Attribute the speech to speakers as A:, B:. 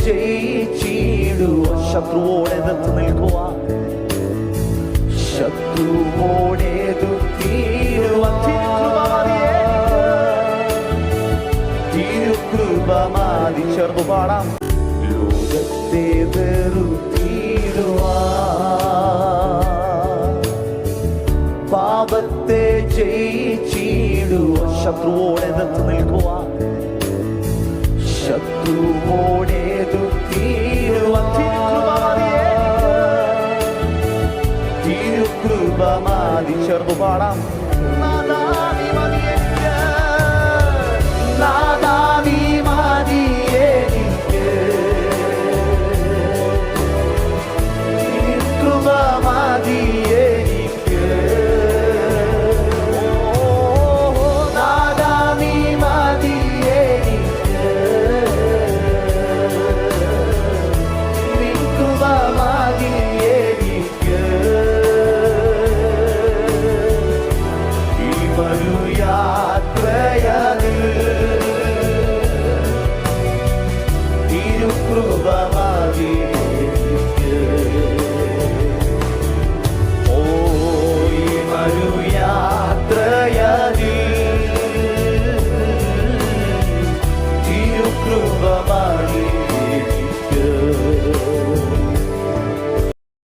A: ജയിച്ചിടുക ശത്രുവോടെ എതിർത്ത് നിൽക്കുക ശത്രുവോടെ തിരുകൃപമാതി ചേർന്ന് പാടാം. ലോകത്തെ പാപത്തെ ജയിച്ചിടുക ശത്രുവോടെ എതിർത്ത് നിൽക്കുക കൂടിച്ചേർന്നു പാടാം. മതി ഒരു യാത്രയത് തിരുകൃപ